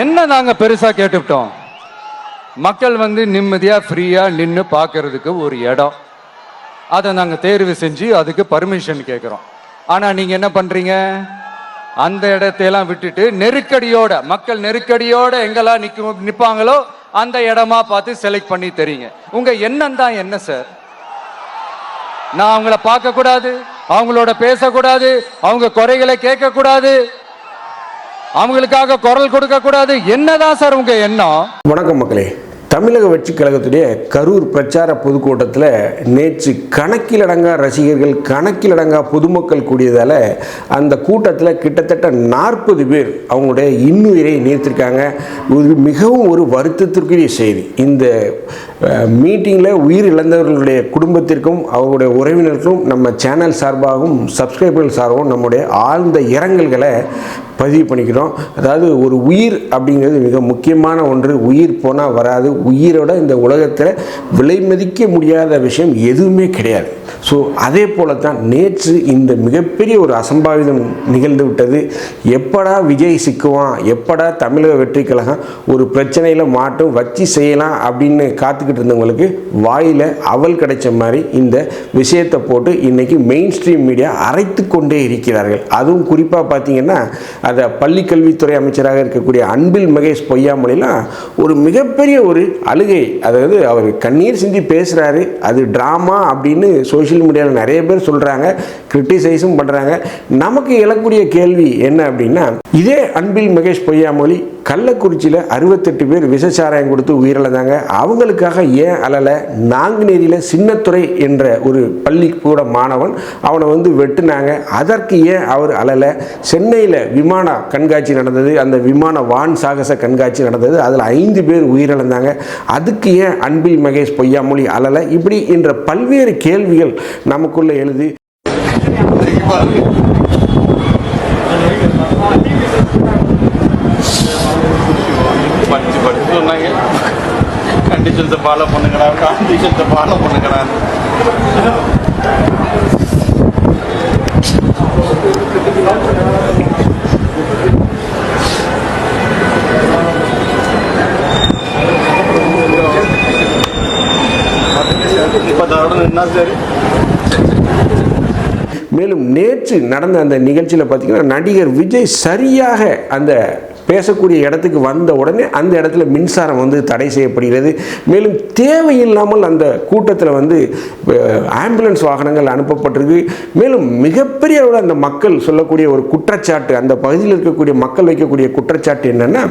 என்ன நாங்க பெருசா கேட்டுவிட்டோம்? மக்கள் வந்து நிம்மதியா ஃப்ரீயா நின்று பார்க்கறதுக்கு ஒரு இடம். அதை நாங்க தேர்வு செஞ்சு அதுக்கு பர்மிஷன் கேட்கிறோம் ஆனா நீங்க என்ன பண்றீங்க? அந்த இடத்தையெல்லாம் விட்டுட்டு நெருக்கடியோட மக்கள் நெருக்கடியோட எங்கெல்லாம் நிக்க நிப்பாங்களோ அந்த இடமா பார்த்து செலக்ட் பண்ணி தெரியுங்க உங்க எண்ணம் தான் என்ன சார் நான் அவங்கள பார்க்க கூடாது அவங்களோட பேசக்கூடாது அவங்க குறைகளை கேட்க கூடாது அவங்களுக்காக குரல் கொடுக்க கூடாது. என்னதான் சார் உங்க எண்ணம்? வணக்கம் மக்களே. தமிழக வெற்றி கழகத்துடைய கரூர் பிரச்சார பொதுக்கூட்டத்தில் நேற்று கணக்கிலடங்கா ரசிகர்கள் கணக்கிலடங்கா பொதுமக்கள் கூடியதால் அந்த கூட்டத்தில் கிட்டத்தட்ட நாற்பது பேர் அவங்களுடைய இன்னுயிரை நீர்த்திருக்காங்க. இது மிகவும் ஒரு வருத்தத்திற்குரிய செய்தி. இந்த மீட்டிங்கில் உயிர் இழந்தவர்களுடைய குடும்பத்திற்கும் அவங்களுடைய உறவினருக்கும் நம்ம சேனல் சார்பாகவும் சப்ஸ்கிரைபர்கள் சார்பாகவும் நம்முடைய ஆழ்ந்த இரங்கல்களை பதிவு பண்ணிக்கிறோம். அதாவது ஒரு உயிர் அப்படிங்கிறது மிக முக்கியமான ஒன்று. உயிர் போனால் வராது. உயிரோட இந்த உலகத்தில் விலை மதிக்க முடியாத விஷயம் எதுவுமே கிடையாது. ஸோ அதே போல தான் நேற்று இந்த மிகப்பெரிய ஒரு அசம்பாவிதம் நிகழ்ந்து விட்டது. எப்படா விஜய் சிக்குவான்? எப்படா தமிழக வெற்றி கழகம் ஒரு பிரச்சனையில் மாட்டும் வச்சு செய்யலாம் அப்படின்னு காத்துக்கிட்டு இருந்தவங்களுக்கு வாயில் அவல் கிடைச்ச மாதிரி இந்த விஷயத்தை போட்டு இன்னைக்கு மெயின் ஸ்ட்ரீம் மீடியா அரைத்து கொண்டே இருக்கிறார்கள். அதுவும் குறிப்பாக பார்த்தீங்கன்னா அதை பள்ளிக்கல்வித்துறை அமைச்சராக இருக்கக்கூடிய அன்பில் மகேஷ் பொய்யாமொழிலாம் ஒரு மிகப்பெரிய ஒரு அழுகை அதாவது அவர் கண்ணீர் சிந்தி பேசுகிறாரு அது ட்ராமா அப்படின்னு சோஷியல் மீடியாவில் நிறைய பேர் சொல்கிறாங்க கிரிட்டிசைஸும் பண்ணுறாங்க நமக்கு எழக்கூடிய கேள்வி என்ன அப்படின்னா இதே அன்பில் மகேஷ் பொய்யாமொழி கள்ளக்குறிச்சியில் அறுபத்தெட்டு பேர் விஷச்சாராயம் கொடுத்து உயிரிழந்தாங்க. அவங்களுக்காக ஏன் அழலை? நாங்குநேரியில் சின்னத்துறை என்ற ஒரு பள்ளிக்கூட மாணவன் அவனை வந்து வெட்டுனாங்க. அதற்கு ஏன் அவர் அழலை? சென்னையில் விமான கண்காட்சி நடந்தது. அந்த விமான வான் சாகச கண்காட்சி நடந்தது. அதில் ஐந்து பேர் உயிரிழந்தாங்க. அதுக்கு ஏன் அன்பில் மகேஷ் பொய்யாமொழி அழலை? இப்படி என்ற பல்வேறு கேள்விகள் நமக்குள்ளே எழுதி படிச்சு படிச்சு சொன்னாங்க கண்டிஷன்ஸை ஃபாலோ பண்ணுங்கடா. கண்டிஷன்ஸை ஃபாலோ பண்ணுங்கடா. மேலும் நேற்று நடந்த அந்த நிகழ்ச்சியில் பார்த்தீங்கன்னா நடிகர் விஜய் சரியாக அந்த பேசக்கூடிய இடத்துக்கு வந்த உடனே அந்த இடத்துல மின்சாரம் வந்து தடை செய்யப்படுகிறது. மேலும் தேவையில்லாமல் அந்த கூட்டத்தில் வந்து ஆம்புலன்ஸ் வாகனங்கள் அனுப்பப்பட்டிருக்கு. மேலும் மிகப்பெரிய அளவில் அந்த மக்கள் சொல்லக்கூடிய ஒரு குற்றச்சாட்டு அந்த பகுதியில் இருக்கக்கூடிய மக்கள் வைக்கக்கூடிய குற்றச்சாட்டு என்னென்னா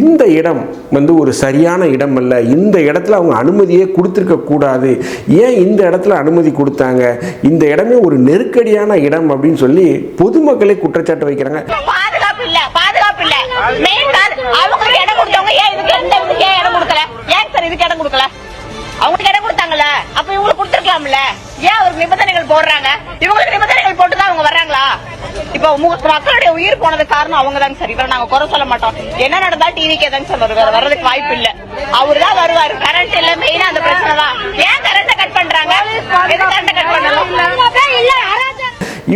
இந்த இடம் வந்து ஒரு சரியான இடம் அல்ல. இந்த இடத்துல அவங்க அனுமதியே கொடுத்துருக்க கூடாது. ஏன் இந்த இடத்துல அனுமதி கொடுத்தாங்க? இந்த இடமே ஒரு நெருக்கடியான இடம் அப்படின்னு சொல்லி பொதுமக்களே குற்றச்சாட்டு வைக்கிறாங்க பாதுகாப்பு இல்ல பாதுகாப்பு இல்ல மெயின் கார் அவங்களுக்கு இடம் கொடுத்தவங்க ஏன் இதுக்கு எந்த இதுக்கு ஏன் இடம் கொடுக்கல? ஏன் சார் இதுக்கு இடம் கொடுக்கல? அவங்களுக்கு இடம் கொடுத்தாங்கல்ல? அப்ப இவங்களுக்கு கொடுத்துருக்கலாம்ல? ஏன் அவருக்கு நிபந்தனைகள் போடுறாங்க? இவங்களுக்கு நிபந்தனைகள் போட்டுதான் அவங்க வர்றாங்களா? இப்ப மக்களுடைய உயிர் போனது காரணம் அவங்க தாங்க சார் இவரை நாங்க குறை சொல்ல மாட்டோம். என்ன நடந்தா டிவிக்கே தாங்க சார் வருவார். வர்றதுக்கு வாய்ப்பு இல்ல. அவரு தான் வருவாரு. கரண்ட் இல்ல. மெயினா அந்த பிரச்சனை தான். ஏன் கரண்ட கட் பண்றாங்க? எது கரண்ட கட் பண்ணலாம்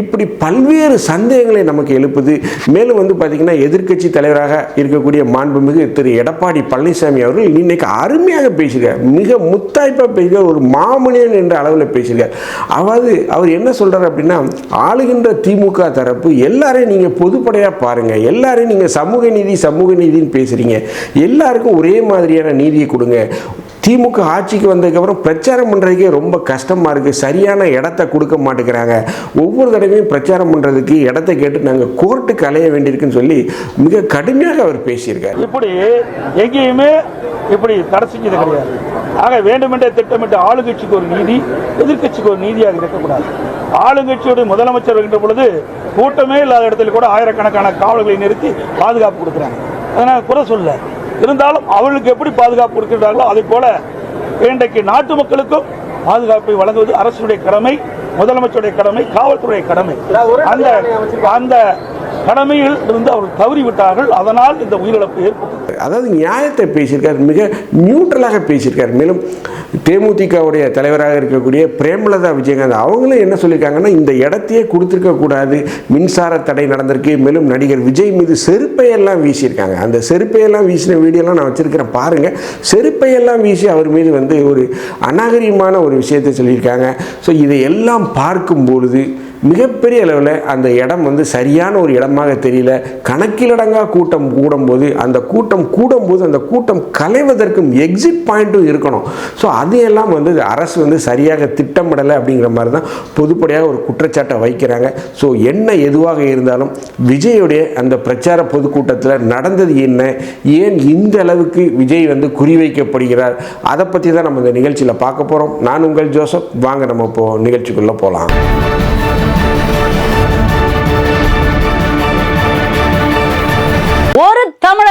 இப்படி பல்வேறு சந்தேகங்களை நமக்கு எழுப்புது. மேலும் வந்து பார்த்திங்கன்னா எதிர்க்கட்சி தலைவராக இருக்கக்கூடிய மாண்புமிகு திரு. எடப்பாடி பழனிசாமி அவர்கள் இன்னைக்கு அருமையாக பேசியிருக்கார். மிக முத்தாய்ப்பாக பேசியிருக்கார். ஒரு மாமனிதன் என்ற அளவில் பேசியிருக்கார். அதாவது அவர் என்ன சொல்கிறார் அப்படின்னா ஆளுகின்ற திமுக தரப்பு எல்லாரையும் நீங்கள் பொதுப்படையாக பாருங்கள் எல்லாரையும் நீங்கள் சமூக நீதி சமூக நீதின்னு பேசுகிறீங்க எல்லாருக்கும் ஒரே மாதிரியான நீதியை கொடுங்க. திமுக ஆட்சிக்கு வந்ததுக்கப்புறம் பிரச்சாரம் பண்ணுறதுக்கே ரொம்ப கஷ்டமாக இருக்குது சரியான இடத்த கொடுக்க மாட்டேங்கிறாங்க. ஒவ்வொரு தடவையும் பிரச்சாரம் பண்ணுறதுக்கு இடத்த கேட்டு நாங்கள் கோர்ட்டுக்கு அலைய வேண்டியிருக்குன்னு சொல்லி மிக கடுமையாக அவர் பேசியிருக்கார். இப்படி எங்கேயுமே இப்படி தடை செஞ்சது கிடையாது. ஆக வேண்டுமென்றே திட்டமிட்டு ஆளுங்கட்சிக்கு ஒரு நீதி எதிர்க்கட்சிக்கு ஒரு நீதியாக இருக்கக்கூடாது. ஆளுங்கட்சியோட முதலமைச்சர் வருகின்ற பொழுது கூட்டமே இல்லாத இடத்துல கூட ஆயிரக்கணக்கான காவல்களை நிறுத்தி பாதுகாப்பு கொடுக்குறாங்க. அதனால் குறை சொல்ல இருந்தாலும் அவர்களுக்கு எப்படி பாதுகாப்பு கொடுக்கிறார்களோ அதே போல இன்றைக்கு நாட்டு மக்களுக்கும் பாதுகாப்பை வழங்குவது அரசுடைய கடமை முதலமைச்சருடைய கடமை காவல்துறையுடைய கடமை. அந்த அந்த கடமையில் இருந்து அவர்கள் தவறிவிட்டார்கள். அதனால் இந்த உயிரிழப்பு ஏற்பட்டது. அதாவது நியாயத்தை பேசியிருக்கார் மிக நியூட்ரலாக பேசியிருக்கார். மேலும் தேமுதிகவுடைய தலைவராக இருக்கக்கூடிய பிரேமலதா விஜயகாந்த் அவங்களும் என்ன சொல்லியிருக்காங்கன்னா இந்த இடத்தையே கொடுத்துருக்க கூடாது. மின்சார தடை நடந்திருக்கு. மேலும் நடிகர் விஜய் மீது செருப்பையெல்லாம் வீசியிருக்காங்க. அந்த செருப்பையெல்லாம் வீசின வீடியோலாம் நான் வச்சுருக்கிறேன் பாருங்கள் செருப்பையெல்லாம் வீசி அவர் மீது வந்து ஒரு அநாகரிகமான ஒரு விஷயத்தை சொல்லியிருக்காங்க. ஸோ இதையெல்லாம் பார்க்கும் பொழுது மிகப்பெரிய அளவில் அந்த இடம் வந்து சரியான ஒரு இடமாக தெரியல. கணக்கிலடங்கா கூட்டம் கூடும்போது அந்த கூட்டம் கூடும்போது அந்த கூட்டம் கலைவதற்கும் எக்ஸிட் பாயிண்ட்டும் இருக்கணும். ஸோ அதையெல்லாம் வந்து அரசு வந்து சரியாக திட்டமிடலை அப்படிங்கிற மாதிரி தான் பொதுப்படையாக ஒரு குற்றச்சாட்டை வைக்கிறாங்க. ஸோ என்ன எதுவாக இருந்தாலும் விஜயுடைய அந்த பிரச்சார பொதுக்கூட்டத்தில் நடந்தது என்ன? ஏன் இந்த அளவுக்கு விஜய் வந்து குறிவைக்கப்படுகிறார்? அதை பற்றி தான் நம்ம இந்த நிகழ்ச்சியில் பார்க்க போகிறோம் நான் உங்கள் ஜோசப். வாங்க நம்ம இப்போ நிகழ்ச்சிக்குள்ளே போகலாம்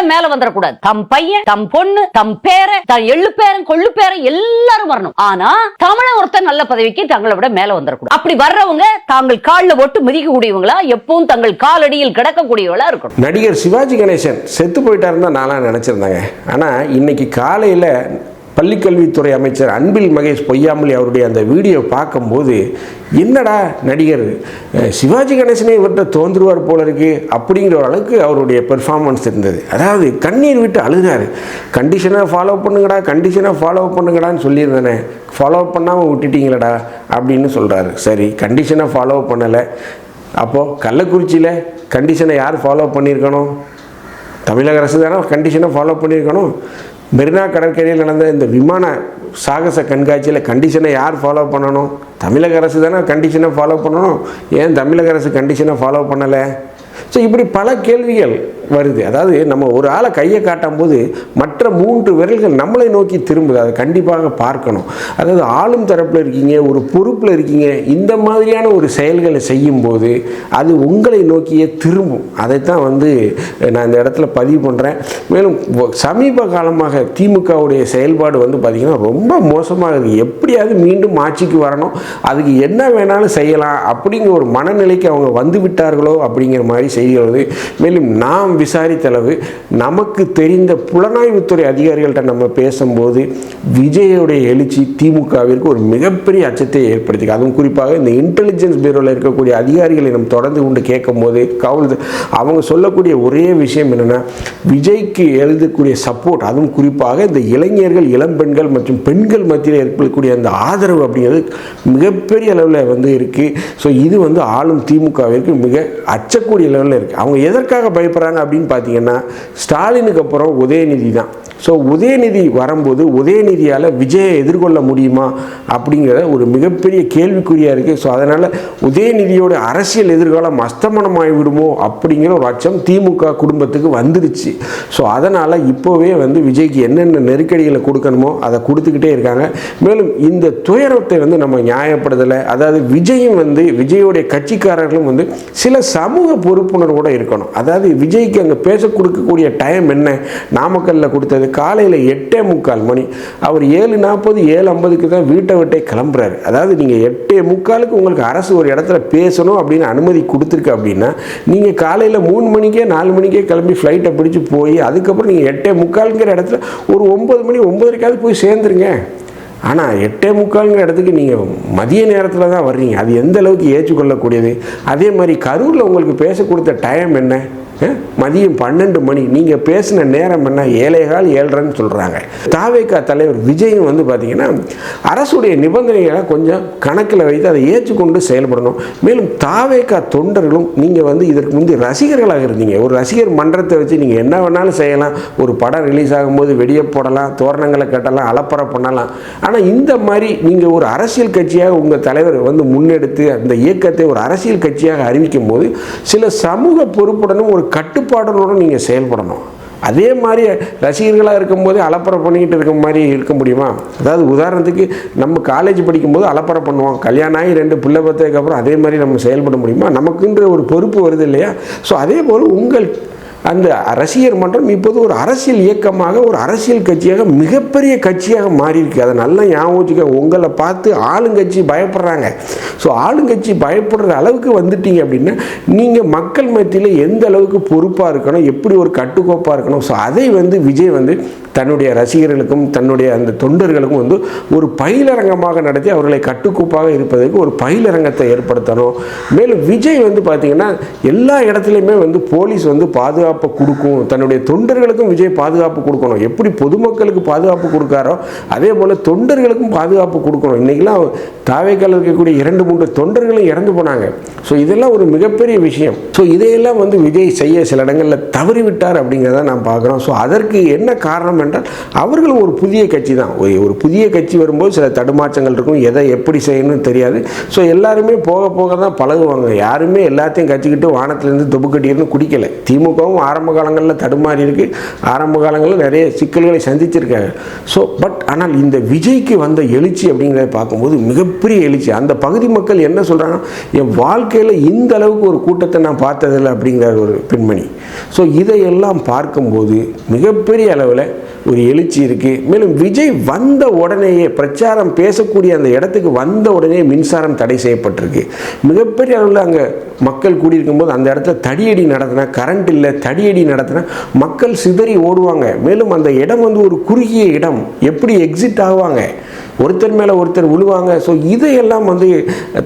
தமிழன் மேல வந்துடக்கூடாது தம் பையன் தம் பொண்ணு தம் பேர தன் எள்ளு பேரன் கொள்ளு பேரன் எல்லாரும் வரணும். ஆனா தமிழன் ஒருத்தன் நல்ல பதவிக்கு தங்களை விட மேல வந்துடக்கூடாது அப்படி வர்றவங்க தாங்கள் காலில் ஒட்டு மிதிக்கக்கூடியவங்களா எப்பவும் தங்கள் காலடியில் கிடக்கக்கூடியவங்களா இருக்கணும். நடிகர் சிவாஜி கணேசன் செத்து போயிட்டாருன்னு தான் நான்லாம் ஆனா இன்னைக்கு காலையில பள்ளிக்கல்வித்துறை அமைச்சர் அன்பில் மகேஷ் பொய்யாமொழி அவருடைய அந்த வீடியோ பார்க்கும்போது என்னடா நடிகர் சிவாஜி கணேசனே இவர்கிட்ட தோன்றுவார் போல இருக்குது அப்படிங்கிற ஒரு அளவுக்கு அவருடைய பெர்ஃபார்மன்ஸ் இருந்தது. அதாவது கண்ணீர் விட்டு அழுதாரு. கண்டிஷனாக ஃபாலோ பண்ணுங்கடா கண்டிஷனாக ஃபாலோ பண்ணுங்கடான்னு சொல்லியிருந்தேனே. ஃபாலோ பண்ணாமல் விட்டுட்டீங்களடா அப்படின்னு சொல்கிறாரு சரி கண்டிஷனாக ஃபாலோ பண்ணலை. அப்போது கள்ளக்குறிச்சியில் கண்டிஷனை யார் ஃபாலோ பண்ணியிருக்கணும்? தமிழக அரசு தானே கண்டிஷனை ஃபாலோ பண்ணியிருக்கணும்? மெரினா கடற்கரையில் நடந்த இந்த விமான சாகச கண்காட்சியில் கண்டிஷனை யார் ஃபாலோ பண்ணணும்? தமிழக அரசு தானே கண்டிஷனை ஃபாலோ பண்ணணும்? ஏன் தமிழக அரசு கண்டிஷனை ஃபாலோ பண்ணலை? ஸோ இப்படி பல கேள்விகள் வருது. அதாவது நம்ம ஒரு ஆளை கையை காட்டும் போது மற்ற மூன்று விரல்கள் நம்மளை நோக்கி திரும்புது. அதை கண்டிப்பாக பார்க்கணும். அதாவது ஆளும் தரப்பில் இருக்கீங்க ஒரு பொறுப்பில் இருக்கீங்க இந்த மாதிரியான ஒரு செயல்களை செய்யும்போது அது உங்களை நோக்கியே திரும்பும். அதைத்தான் வந்து நான் இந்த இடத்துல பதிவு பண்ணுறேன் மேலும் சமீப காலமாக திமுகவுடைய செயல்பாடு வந்து பார்த்திங்கன்னா ரொம்ப மோசமாக இருக்குது எப்படியாவது மீண்டும் ஆட்சிக்கு வரணும். அதுக்கு என்ன வேணாலும் செய்யலாம். அப்படிங்கிற ஒரு மனநிலைக்கு அவங்க வந்து விட்டார்களோ அப்படிங்கிற மாதிரி செய்திகள் வருது. மேலும் நாம் விசாரித்தளவு நமக்கு தெரிந்த புலனாய்வுத்துறை அதிகாரிகள்கிட்ட நம்ம பேசும்போது விஜயோடைய எழுச்சி திமுகவிற்கு ஒரு மிகப்பெரிய அச்சத்தை ஏற்படுத்தி அதுவும் குறிப்பாக இந்த இன்டெலிஜென்ஸ் பியூரோவில் இருக்கக்கூடிய அதிகாரிகளை நம்ம தொடர்ந்து கொண்டு கேட்கும்போது காவல் அவங்க சொல்லக்கூடிய ஒரே விஷயம் என்னென்னா விஜய்க்கு எழுதக்கூடிய சப்போர்ட் அதுவும் குறிப்பாக இந்த இளைஞர்கள் இளம்பெண்கள் மற்றும் பெண்கள் மத்தியில் ஏற்படக்கூடிய அந்த ஆதரவு அப்படிங்கிறது மிகப்பெரிய அளவில் வந்து இருக்குது ஸோ இது வந்து ஆளும் திமுகவிற்கு மிக அச்சக்கூடிய லெவலில் இருக்குது அவங்க எதற்காக பயப்படுறாங்க அப்படின்னு பார்த்தீங்கன்னா ஸ்டாலினுக்கு அப்புறம் உதயநிதி தான். ஸோ உதயநிதி வரும்போது உதயநிதியால் விஜயை எதிர்கொள்ள முடியுமா அப்படிங்கிற ஒரு மிகப்பெரிய கேள்விக்குறியாக இருக்குது ஸோ அதனால் உதயநிதியோட அரசியல் எதிர்காலம் அஸ்தமனம் ஆகிவிடுமோ அப்படிங்கிற ஒரு அச்சம் திமுக குடும்பத்துக்கு வந்துடுச்சு ஸோ அதனால் இப்போவே வந்து விஜய்க்கு என்னென்ன நெருக்கடிகளை கொடுக்கணுமோ அதை கொடுத்துக்கிட்டே இருக்காங்க. மேலும் இந்த துயரத்தை வந்து நம்ம நியாயப்படுத்தலை. அதாவது விஜயும் வந்து விஜயோடைய கட்சிக்காரர்களும் வந்து சில சமூக பொறுப்புணர்வோடு இருக்கணும். அதாவது விஜய் விஜய்க்கு அங்கே பேச கொடுக்கக்கூடிய டைம் என்ன? நாமக்கல்லில் கொடுத்தது காலையில் எட்டே முக்கால் மணி. அவர் ஏழு நாற்பது ஏழு ஐம்பதுக்கு தான் வீட்டை விட்டே கிளம்புறாரு. அதாவது நீங்கள் எட்டே முக்காலுக்கு உங்களுக்கு அரசு ஒரு இடத்துல பேசணும் அப்படின்னு அனுமதி கொடுத்துருக்கு அப்படின்னா நீங்கள் காலையில் மூணு மணிக்கே நாலு மணிக்கே கிளம்பி ஃப்ளைட்டை பிடிச்சி போய் அதுக்கப்புறம் நீங்கள் எட்டே முக்காலுங்கிற இடத்துல ஒரு ஒம்பது மணி ஒம்பதரைக்காவது போய் சேர்ந்துருங்க. ஆனால் எட்டே முக்கால்ங்கிற இடத்துக்கு நீங்கள் மதிய நேரத்தில் தான் வர்றீங்க. அது எந்த அளவுக்கு ஏற்றுக்கொள்ளக்கூடியது? அதே மாதிரி கரூரில் உங்களுக்கு பேச கொடுத்த டைம் என்ன? மதியம் பன்னெண்டு மணி. நீங்கள் பேசின நேரம் என்ன? ஏழைகால் ஏழ்றன்னு சொல்கிறாங்க தாவேக்கா தலைவர் விஜயும் வந்து பார்த்தீங்கன்னா அரசுடைய நிபந்தனைகளை கொஞ்சம் கணக்கில் வைத்து அதை ஏற்றுக்கொண்டு செயல்படணும். மேலும் தாவேக்கா தொண்டர்களும் நீங்கள் வந்து இதற்கு முந்தைய ரசிகர்களாக இருந்தீங்க. ஒரு ரசிகர் மன்றத்தை வச்சு நீங்கள் என்ன வேணாலும் செய்யலாம். ஒரு படம் ரிலீஸ் ஆகும்போது வெடியை போடலாம் தோரணங்களை கட்டலாம் அலப்பறை பண்ணலாம். ஆனால் இந்த மாதிரி நீங்கள் ஒரு அரசியல் கட்சியாக உங்கள் தலைவர் வந்து முன்னெடுத்து அந்த இயக்கத்தை ஒரு அரசியல் கட்சியாக அறிவிக்கும் போது சில சமூக பொறுப்புடனும் ஒரு கட்டுப்பாடுடனும் நீங்கள் செயல்படணும். அதே மாதிரி ரசிகர்களாக இருக்கும்போது அலப்பறை பண்ணிக்கிட்டு இருக்க மாதிரி இருக்க முடியுமா? அதாவது உதாரணத்துக்கு நம்ம காலேஜ் படிக்கும்போது அலப்பறை பண்ணுவோம். கல்யாணம் ஆகி ரெண்டு பிள்ளை பார்த்ததுக்கப்புறம் அதே மாதிரி நம்ம செயல்பட முடியுமா? நமக்குன்ற ஒரு பொறுப்பு வருது இல்லையா? ஸோ அதே போல் உங்கள் அந்த ரசிகர் மன்றம் இப்போது ஒரு அரசியல் இயக்கமாக ஒரு அரசியல் கட்சியாக மிகப்பெரிய கட்சியாக மாறியிருக்கு. அதை நல்லா ஞாபகம் வச்சுக்க உங்களை பார்த்து ஆளுங்கட்சி பயப்படுறாங்க. ஸோ ஆளுங்கட்சி பயப்படுற அளவுக்கு வந்துட்டீங்க அப்படின்னா நீங்கள் மக்கள் மத்தியில் எந்த அளவுக்கு பொறுப்பாக இருக்கணும் எப்படி ஒரு கட்டுக்கோப்பாக இருக்கணும் ஸோ அதை வந்து விஜய் வந்து தன்னுடைய ரசிகர்களுக்கும் தன்னுடைய அந்த தொண்டர்களுக்கும் வந்து ஒரு பயிலரங்கமாக நடத்தி அவர்களை கட்டுக்கோப்பாக இருப்பதற்கு ஒரு பயிலரங்கத்தை ஏற்படுத்தணும். மேலும் விஜய் வந்து பார்த்திங்கன்னா எல்லா இடத்துலையுமே வந்து போலீஸ் வந்து பாதுகாப்பு கொடுக்கும் தன்னுடைய தொண்டர்களுக்கும் விஜய் பாதுகாப்பு கொடுக்கணும். எப்படி பொதுமக்களுக்கு பாதுகாப்பு கொடுக்காரோ அதே போல் தொண்டர்களுக்கும் பாதுகாப்பு கொடுக்கணும். இன்றைக்கெல்லாம் தாவேக்கால் இருக்கக்கூடிய இரண்டு மூன்று தொண்டர்களும் இறந்து போனாங்க. ஸோ இதெல்லாம் ஒரு மிகப்பெரிய விஷயம். ஸோ இதையெல்லாம் வந்து விஜய் செய்ய சில இடங்களில் தவறிவிட்டார் அப்படிங்கிறத நான் பார்க்குறோம். ஸோ அதற்கு என்ன காரணம் என்றால் அவர்களும் ஒரு புதிய கட்சி தான். ஒரு ஒரு புதிய கட்சி வரும்போது சில தடுமாற்றங்கள் இருக்கும். எதை எப்படி செய்யணும்னு தெரியாது. ஸோ எல்லாருமே போக போக தான் பழகுவாங்க. யாருமே எல்லாத்தையும் கட்சிக்கிட்டு வானத்துலேருந்து தொப்புக்கட்டியிருந்து குடிக்கலை. திமுகவும் ஆரம்ப காலங்களில் தடுமாறி இருக்கு. ஆரம்ப காலங்களில் நிறைய சிக்கல்களை சந்திச்சிருக்காங்க. ஸோ பட் ஆனால் இந்த விஜய்க்கு வந்த எழுச்சி அப்படிங்கிறத பார்க்கும்போது மிகப்பெரிய எழுச்சி. அந்த பகுதி மக்கள் என்ன சொல்கிறாங்கன்னா என் வாழ்க்கையில் இந்த அளவுக்கு ஒரு கூட்டத்தை நான் பார்த்ததில்லை அப்படிங்கிற ஒரு பெண்மணி. ஸோ இதையெல்லாம் பார்க்கும்போது மிகப்பெரிய அளவில் ஒரு எழுச்சி இருக்குது மேலும் விஜய் வந்த உடனேயே பிரச்சாரம் பேசக்கூடிய அந்த இடத்துக்கு வந்த உடனே மின்சாரம் தடை செய்யப்பட்டிருக்கு. மிகப்பெரிய அளவில் அங்கே மக்கள் கூடியிருக்கும் போது அந்த இடத்துல தடியடி நடத்தினா கரண்ட் இல்லை தடியடி நடத்தினா மக்கள் சிதறி ஓடுவாங்க. மேலும் அந்த இடம் வந்து ஒரு குறுகிய இடம். எப்படி எக்ஸிட் ஆகுவாங்க ஒருத்தர் மேலே ஒருத்தர் விழுவாங்க ஸோ இதையெல்லாம் வந்து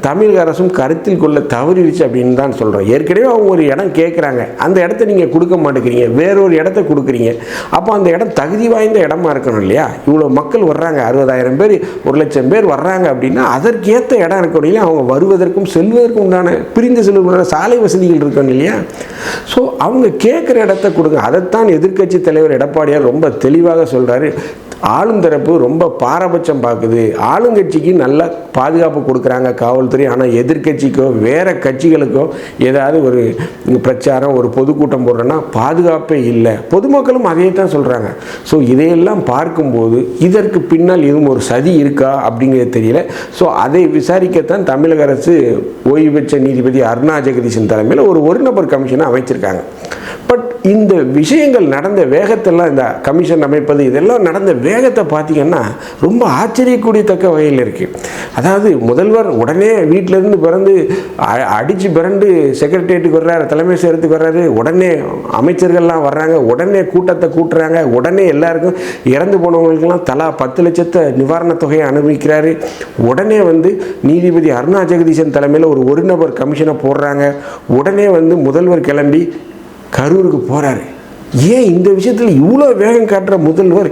தமிழக அரசும் கருத்தில் கொள்ள தவறிடுச்சு அப்படின்னு தான் சொல்கிறோம் ஏற்கனவே அவங்க ஒரு இடம் கேட்குறாங்க அந்த இடத்த நீங்கள் கொடுக்க மாட்டேங்கிறீங்க. வேறொரு இடத்த கொடுக்குறீங்க. அப்போ அந்த இடம் தகுதி வாய்ந்த இடமா இருக்கணும் இல்லையா? இவ்வளோ மக்கள் வர்றாங்க. அறுபதாயிரம் பேர் ஒரு லட்சம் பேர் வர்றாங்க அப்படின்னா அதற்கேற்ற இடம் இருக்கணும் இல்லையா அவங்க வருவதற்கும் செல்வதற்கும் உண்டான பிரிந்து செல்வதற்கான சாலை வசதிகள் இருக்கணும் இல்லையா? ஸோ அவங்க கேட்குற இடத்த கொடுங்க. அதைத்தான் எதிர்க்கட்சி தலைவர் எடப்பாடியார் ரொம்ப தெளிவாக சொல்கிறாரு ஆளும் தரப்பு ரொம்ப பாரபட்சம் பார்க்குது ஆளுங்கட்சிக்கு நல்ல பாதுகாப்பு கொடுக்குறாங்க காவல்துறை. ஆனால் எதிர்க்கட்சிக்கோ வேறு கட்சிகளுக்கோ ஏதாவது ஒரு பிரச்சாரம் ஒரு பொதுக்கூட்டம் போடுறோன்னா பாதுகாப்பே இல்லை. பொதுமக்களும் அதே தான் சொல்கிறாங்க ஸோ இதையெல்லாம் பார்க்கும்போது இதற்கு பின்னால் எதுவும் ஒரு சதி இருக்கா அப்படிங்கிறது தெரியல. ஸோ அதை விசாரிக்கத்தான் தமிழக அரசு ஓய்வு பெற்ற நீதிபதி அருணா ஜெகதீசன் தலைமையில் ஒரு ஒரு நபர் கமிஷனை அமைச்சிருக்காங்க. இந்த விஷயங்கள் நடந்த வேகத்தெல்லாம் இந்த கமிஷன் அமைப்பது இதெல்லாம் நடந்த வேகத்தை பார்த்தீங்கன்னா ரொம்ப ஆச்சரியக்கூடியத்தக்க வகையில் இருக்குது அதாவது முதல்வர் உடனே வீட்டிலேருந்து பிறந்து அடித்து பிறண்டு செக்ரட்டேரியட்டுக்கு வர்றாரு தலைமை செயலகத்துக்கு வர்றாரு உடனே அமைச்சர்கள்லாம் வர்றாங்க உடனே கூட்டத்தை கூட்டுறாங்க உடனே எல்லாருக்கும் இறந்து போனவங்களுக்கெல்லாம் தலா பத்து லட்சத்தை நிவாரணத் தொகையை அனுபவிக்கிறாரு. உடனே வந்து நீதிபதி அருணா ஜெகதீசன் தலைமையில் ஒரு ஒரு நபர் கமிஷனை போடுறாங்க. உடனே வந்து முதல்வர் கிளம்பி கரூருக்கு போகிறாரு ஏன் இந்த விஷயத்தில் இவ்வளோ வேகம் காட்டுற முதல்வர்?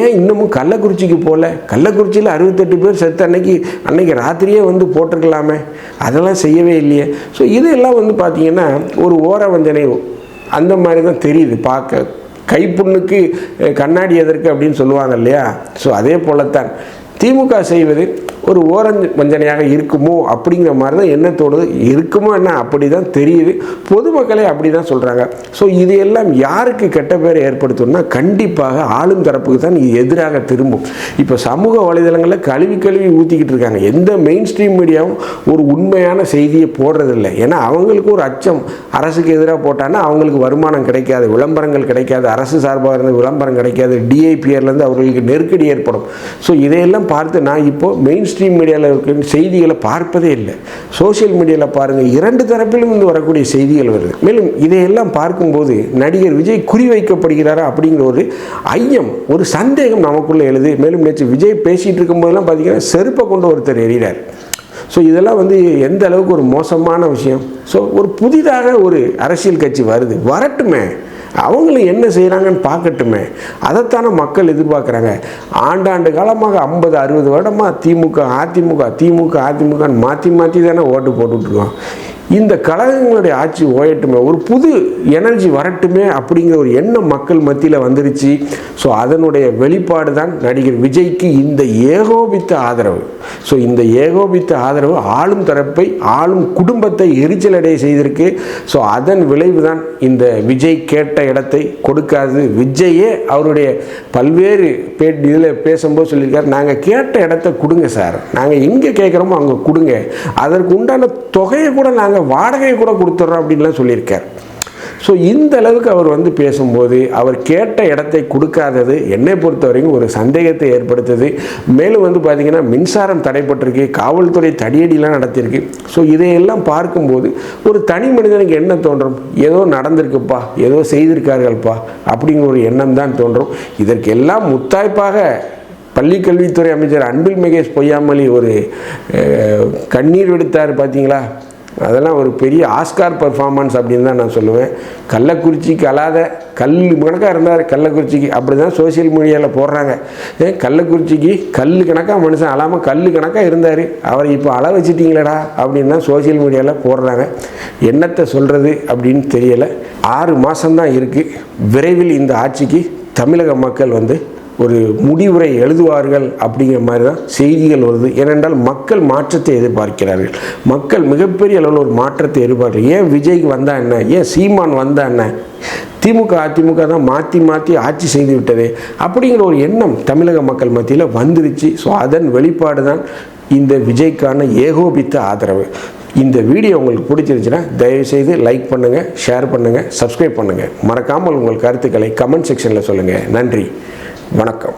ஏன் இன்னமும் கள்ளக்குறிச்சிக்கு போகல கள்ளக்குறிச்சியில் அறுபத்தெட்டு பேர் செத்து அன்னைக்கு அன்னைக்கு ராத்திரியே வந்து போட்டிருக்கலாமே. அதெல்லாம் செய்யவே இல்லையே. ஸோ இதெல்லாம் வந்து பார்த்தீங்கன்னா ஒரு ஓர வஞ்சனை. அந்த மாதிரி தான் தெரியுது. பார்க்க கைப்புண்ணுக்கு கண்ணாடி எதற்கு அப்படின்னு சொல்லுவாங்க இல்லையா? ஸோ அதே போலத்தான். திமுக செய்வது ஒரு ஓரஞ்சு வஞ்சனையாக இருக்குமோ அப்படிங்கிற மாதிரி தான் என்ன தோணுது? இருக்குமோ என்ன? அப்படி தான் தெரியுது. பொதுமக்களே அப்படி தான் சொல்கிறாங்க ஸோ இது எல்லாம் யாருக்கு கெட்ட பேரை ஏற்படுத்தும்னா கண்டிப்பாக ஆளும் தரப்புக்கு தான் இது எதிராக திரும்பும். இப்போ சமூக வலைதளங்களில் கழுவி கழுவி ஊற்றிக்கிட்டு இருக்காங்க. எந்த மெயின் ஸ்ட்ரீம் மீடியாவும் ஒரு உண்மையான செய்தியை போடுறதில்லை. ஏன்னா அவங்களுக்கு ஒரு அச்சம். அரசுக்கு எதிராக போட்டான்னா அவங்களுக்கு வருமானம் கிடைக்காது விளம்பரங்கள் கிடைக்காது அரசு சார்பாக இருந்து விளம்பரம் கிடைக்காது டிஐபிஆர்லேருந்து அவர்களுக்கு நெருக்கடி ஏற்படும். ஸோ இதையெல்லாம் பார்த்து நான் இப்போ மெயின் ஸ்ட்ரீம் மீடியாவில் இருக்கிற செய்திகளை பார்ப்பதே இல்லை. சோஷியல் மீடியாவில் பாருங்கள் இரண்டு தரப்பிலும் இருந்து வரக்கூடிய செய்திகள் வருது. மேலும் இதையெல்லாம் பார்க்கும்போது நடிகர் விஜய் குறிவைக்கப்படுகிறாரா அப்படிங்கிற ஒரு ஐயம் ஒரு சந்தேகம் நமக்குள்ளே எழுது. மேலும் நேற்று விஜய் பேசிகிட்டு இருக்கும்போதெல்லாம் பார்த்தீங்கன்னா செருப்பை கொண்டு ஒருத்தர் எறிகிறார். ஸோ இதெல்லாம் வந்து எந்த அளவுக்கு ஒரு மோசமான விஷயம்? ஸோ ஒரு புதிதாக ஒரு அரசியல் கட்சி வருது. வரட்டுமே. அவங்களும் என்ன செய்கிறாங்கன்னு பார்க்கட்டுமே. அதைத்தானே மக்கள் எதிர்பார்க்குறாங்க. ஆண்டாண்டு காலமாக ஐம்பது அறுபது வருடமாக திமுக அதிமுக திமுக அதிமுகன்னு மாற்றி மாற்றி தானே ஓட்டு போட்டுட்ருக்கோம். இந்த கழகங்களுடைய ஆட்சி ஓயட்டுமே. ஒரு புது எனர்ஜி வரட்டுமே அப்படிங்கிற ஒரு எண்ணம் மக்கள் மத்தியில் வந்துருச்சு. ஸோ அதனுடைய வெளிப்பாடு தான் நடிகர் விஜய்க்கு இந்த ஏகோபித்த ஆதரவு. ஸோ இந்த ஏகோபித்த ஆதரவு ஆளும் தரப்பை ஆளும் குடும்பத்தை எரிச்சலடைய செய்திருக்கு. ஸோ அதன் விளைவு தான் இந்த விஜய் கேட்ட இடத்தை கொடுக்காது. விஜயே அவருடைய பல்வேறு பே இதில் பேசும்போது சொல்லியிருக்காரு நாங்கள் கேட்ட இடத்த கொடுங்க சார். நாங்கள் எங்கே கேட்குறோமோ அங்கே கொடுங்க. அதற்கு உண்டான தொகையை கூட நாங்கள் வாடகையை கூட கொடுத்துட்றோம் அப்படின்லாம் சொல்லியிருக்கார். ஸோ இந்த அளவுக்கு அவர் வந்து பேசும்போது அவர் கேட்ட இடத்தை கொடுக்காதது என்னை பொறுத்தவரைக்கும் ஒரு சந்தேகத்தை ஏற்படுத்துது. மேலும் வந்து பார்த்திங்கன்னா மின்சாரம் தடைப்பட்டிருக்கு காவல்துறை தடியடிலாம் நடத்தியிருக்கு ஸோ இதையெல்லாம் பார்க்கும்போது ஒரு தனி மனிதனுக்கு என்ன தோன்றும்? ஏதோ நடந்திருக்குப்பா ஏதோ செய்திருக்கார்கள்ப்பா அப்படிங்கிற ஒரு எண்ணம் தான் தோன்றும். இதற்கெல்லாம் முத்தாய்ப்பாக பள்ளி கல்வித்துறை அமைச்சர் அன்பில் மகேஷ் பொய்யாமலி ஒரு கண்ணீர் விடுத்தார் பார்த்தீங்களா அதெல்லாம் ஒரு பெரிய ஆஸ்கார் பர்ஃபார்மன்ஸ் அப்படின்னு தான் நான் சொல்லுவேன். கள்ளக்குறிச்சிக்கு அல்லாத கல் கணக்காக இருந்தார் கள்ளக்குறிச்சிக்கு. அப்படி தான் சோசியல் மீடியாவில் போடுறாங்க. ஏன் கள்ளக்குறிச்சிக்கு கல் கணக்காக மனுஷன் அழாமல் கல் கணக்காக இருந்தார். அவரை இப்போ அள வச்சிட்டீங்களடா அப்படின்னு தான் சோசியல் மீடியாவில் போடுறாங்க. என்னத்தை சொல்கிறது அப்படின்னு தெரியலை. ஆறு மாதம்தான் இருக்குது விரைவில் இந்த ஆட்சிக்கு தமிழக மக்கள் வந்து ஒரு முடிவுரை எழுதுவார்கள் அப்படிங்கிற மாதிரி தான் செய்திகள் வருது. ஏனென்றால் மக்கள் மாற்றத்தை எதிர்பார்க்கிறார்கள். மக்கள் மிகப்பெரிய அளவில் ஒரு மாற்றத்தை எதிர்பார்க்கிறார்கள். ஏன் விஜய்க்கு வந்தா என்ன? ஏன் சீமான் வந்தா என்ன? திமுக அதிமுக தான் மாற்றி மாற்றி ஆட்சி செய்து விட்டதே. அப்படிங்கிற ஒரு எண்ணம் தமிழக மக்கள் மத்தியில் வந்துருச்சு. ஸோ அதன் வெளிப்பாடு தான் இந்த விஜய்க்கான ஏகோபித்த ஆதரவு. இந்த வீடியோ உங்களுக்கு பிடிச்சிருந்துச்சுன்னா தயவுசெய்து லைக் பண்ணுங்கள் ஷேர் பண்ணுங்கள் சப்ஸ்கிரைப் பண்ணுங்கள் மறக்காமல் உங்கள் கருத்துக்களை கமெண்ட் செக்ஷனில் சொல்லுங்கள் நன்றி. வணக்கம்.